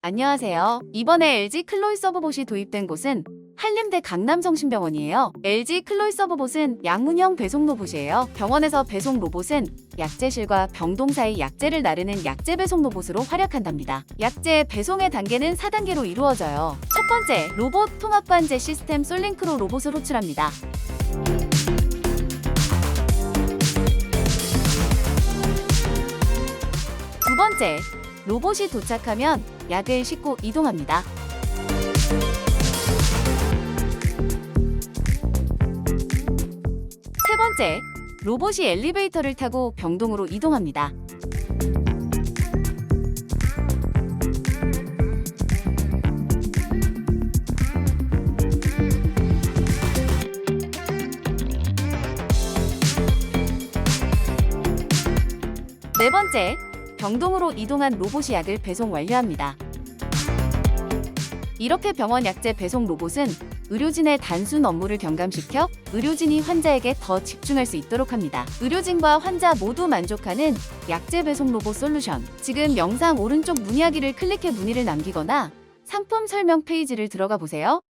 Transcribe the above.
안녕하세요. 이번에 LG 클로이 서브봇이 도입된 곳은 한림대 강남성심병원이에요. LG 클로이 서브봇은 양문형 배송 로봇이에요. 병원에서 배송 로봇은 약제실과 병동 사이 약제를 나르는 약제 배송 로봇으로 활약한답니다. 약제 배송의 단계는 4단계로 이루어져요. 첫 번째, 로봇 통합관제 시스템 솔링크로 로봇을 호출합니다. 두 번째, 로봇이 도착하면 약을 싣고 이동합니다. 세 번째, 로봇이 엘리베이터를 타고 병동으로 이동합니다. 네 번째, 병동으로 이동한 로봇이 약을 배송 완료합니다. 이렇게 병원 약제 배송 로봇은 의료진의 단순 업무를 경감시켜 의료진이 환자에게 더 집중할 수 있도록 합니다. 의료진과 환자 모두 만족하는 약제 배송 로봇 솔루션. 지금 영상 오른쪽 문의하기를 클릭해 문의를 남기거나 상품 설명 페이지를 들어가 보세요.